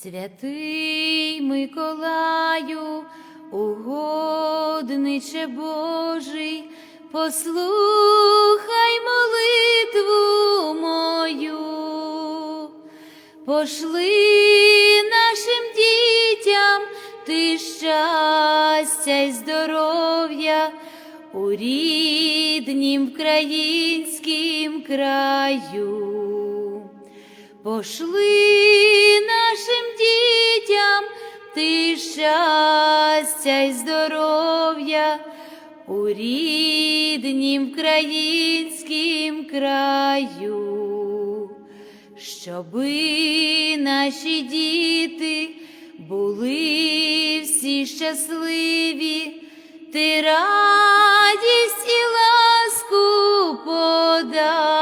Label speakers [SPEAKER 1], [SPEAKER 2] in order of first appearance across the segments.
[SPEAKER 1] Святий Миколаю, угодниче Божий, послухай молитву мою, пошли нашим дітям ти щастя й здоров'я у ріднім українськім краю. Пошли нашим дітям ти щастя й здоров'я у ріднім українськім краю, щоби наші діти були всі щасливі, ти радість і ласку подай.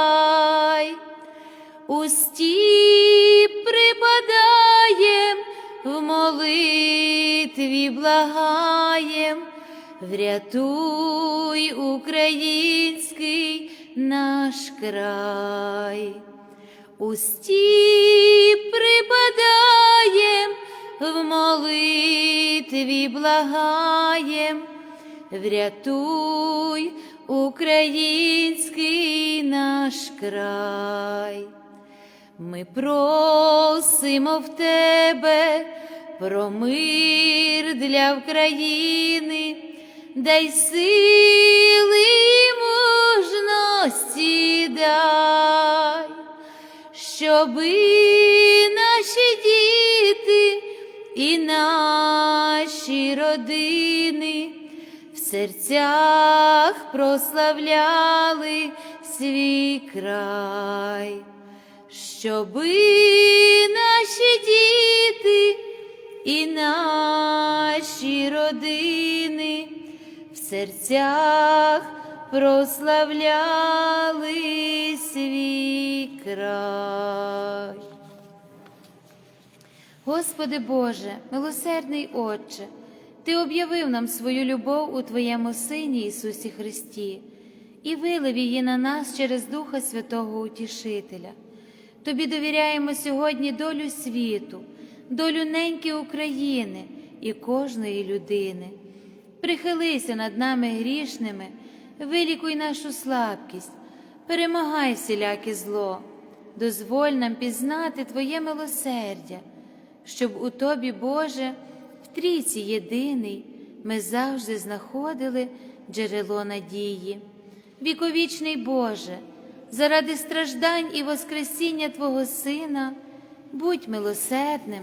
[SPEAKER 1] Усті молитві благаєм, врятуй український наш край. Усті припадаєм, в молитві благаєм, врятуй український наш край. Ми просимо в тебе про мир для України, дай сили і мужності дай, щоби наші діти і наші родини в серцях прославляли свій край. Щоби наші діти і наші родини в серцях прославляли свій край. Господи Боже, милосердний Отче, Ти об'явив нам свою любов у Твоєму Сині Ісусі Христі і вилив її на нас через Духа Святого Утішителя. Тобі довіряємо сьогодні долю світу, долю неньки України і кожної людини. Прихилися над нами грішними, вилікуй нашу слабкість, перемагай всіляке зло, дозволь нам пізнати Твоє милосердя, щоб у Тобі, Боже, в трійці єдиний ми завжди знаходили джерело надії. Віковічний Боже заради страждань і Воскресіння Твого Сина, будь милосердним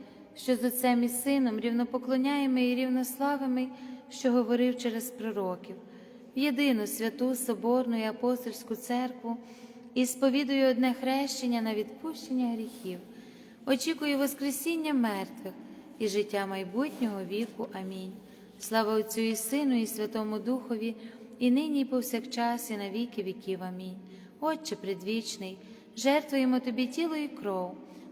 [SPEAKER 1] що з Отцем і Сином рівнопоклоняємо і рівнославими, що говорив через пророків, в єдину святу Соборну і апостольську церкву і сповідую одне хрещення на відпущення гріхів. Очікую Воскресіння мертвих і життя майбутнього віку. Амінь. Слава Отцю і Сину, і Святому Духові, і нині, і повсякчас, і на віки віків. Амінь. Отче предвічний, жертвуємо Тобі тіло і кров,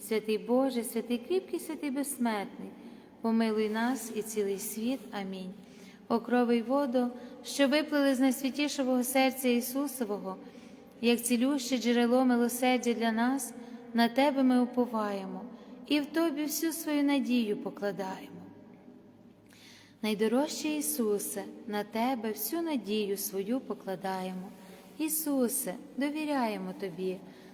[SPEAKER 1] Святий Боже, святий кріпкий, святий безсмертний, помилуй нас і цілий світ. Амінь. Окровий воду, що виплили з найсвятішого серця Ісусового, як цілюще джерело милосердя для нас, на Тебе ми уповаємо і в Тобі всю свою надію покладаємо. Найдорожчий Ісусе, на Тебе всю надію свою покладаємо. Ісусе, довіряємо Тобі,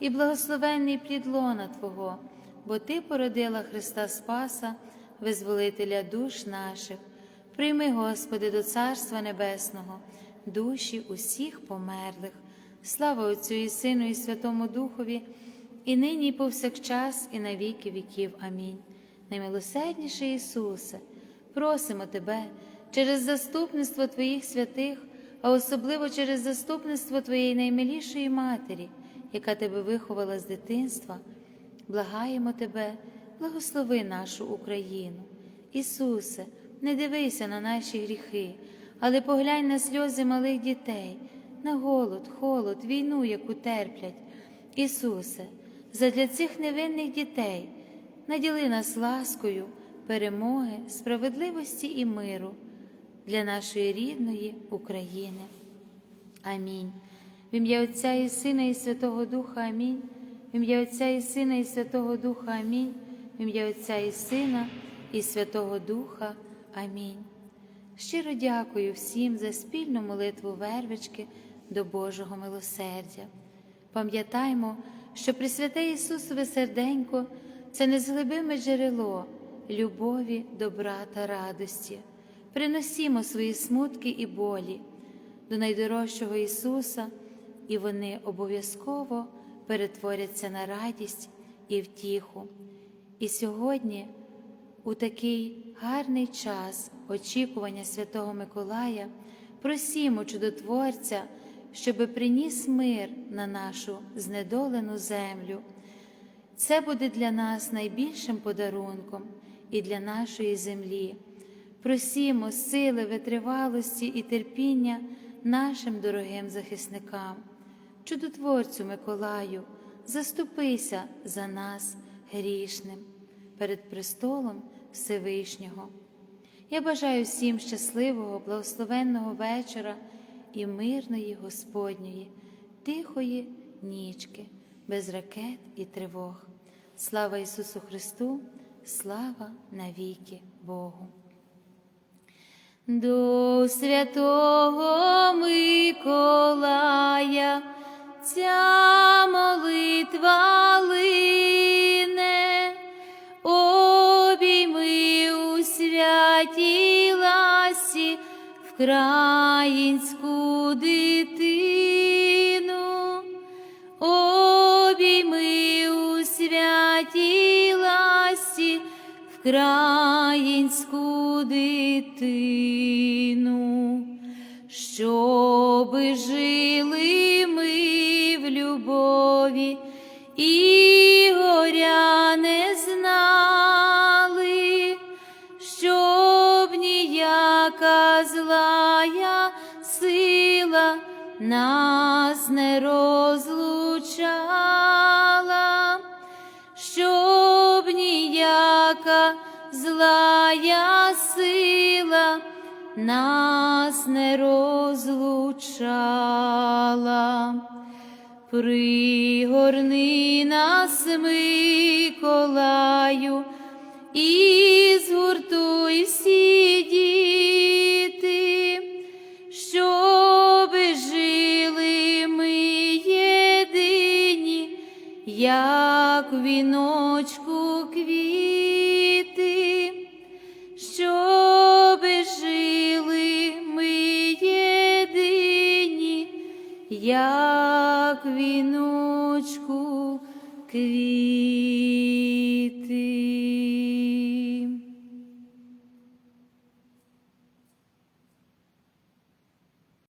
[SPEAKER 1] і благословенний плід лона Твого, бо Ти породила Христа Спаса, визволителя душ наших. Прийми, Господи, до Царства Небесного, душі усіх померлих. Слава Отцю і Сину, і Святому Духові, і нині, і повсякчас, і на віки віків. Амінь. Наймилосердніший Ісусе, просимо Тебе через заступництво Твоїх святих, а особливо через заступництво Твоєї наймилішої Матері, яка Тебе виховала з дитинства, благаємо Тебе, благослови нашу Україну. Ісусе, не дивися на наші гріхи, але поглянь на сльози малих дітей, на голод, холод, війну, яку терплять. Ісусе, задля цих невинних дітей наділи нас ласкою, перемоги, справедливості і миру для нашої рідної України. Амінь. В ім'я Отця і Сина, і Святого Духа Амінь. В ім'я Отця і Сина, і Святого Духа Амінь. В ім'я Отця і Сина, і Святого Духа. Амінь. Щиро дякую всім за спільну молитву вервички до Божого милосердя. Пам'ятаймо, що Пресвяте Ісусове серденько це незглибиме джерело любові, добра та радості. Приносімо свої смутки і болі до найдорожчого Ісуса, і вони обов'язково перетворяться на радість і втіху. І сьогодні, у такий гарний час очікування Святого Миколая, просімо чудотворця, щоби приніс мир на нашу знедолену землю. Це буде для нас найбільшим подарунком і для нашої землі. Просімо сили, витривалості і терпіння нашим дорогим захисникам, чудотворцю Миколаю, заступися за нас грішним перед престолом Всевишнього. Я бажаю всім щасливого, благословенного вечора і мирної Господньої, тихої нічки, без ракет і тривог. Слава Ісусу Христу, слава навіки Богу. До святого Миколая ця молитва лине, обійми у святій ласі вкраїнську дитину, обійми у святій ласі вкраїнську дитину, щоби жили любові і горя не знали, щоб ніяка злая сила нас не розлучала, щоб ніяка злая сила нас не розлучала. Пригорни нас, Миколаю, і згуртуй всі діти, щоби жили ми єдині, як в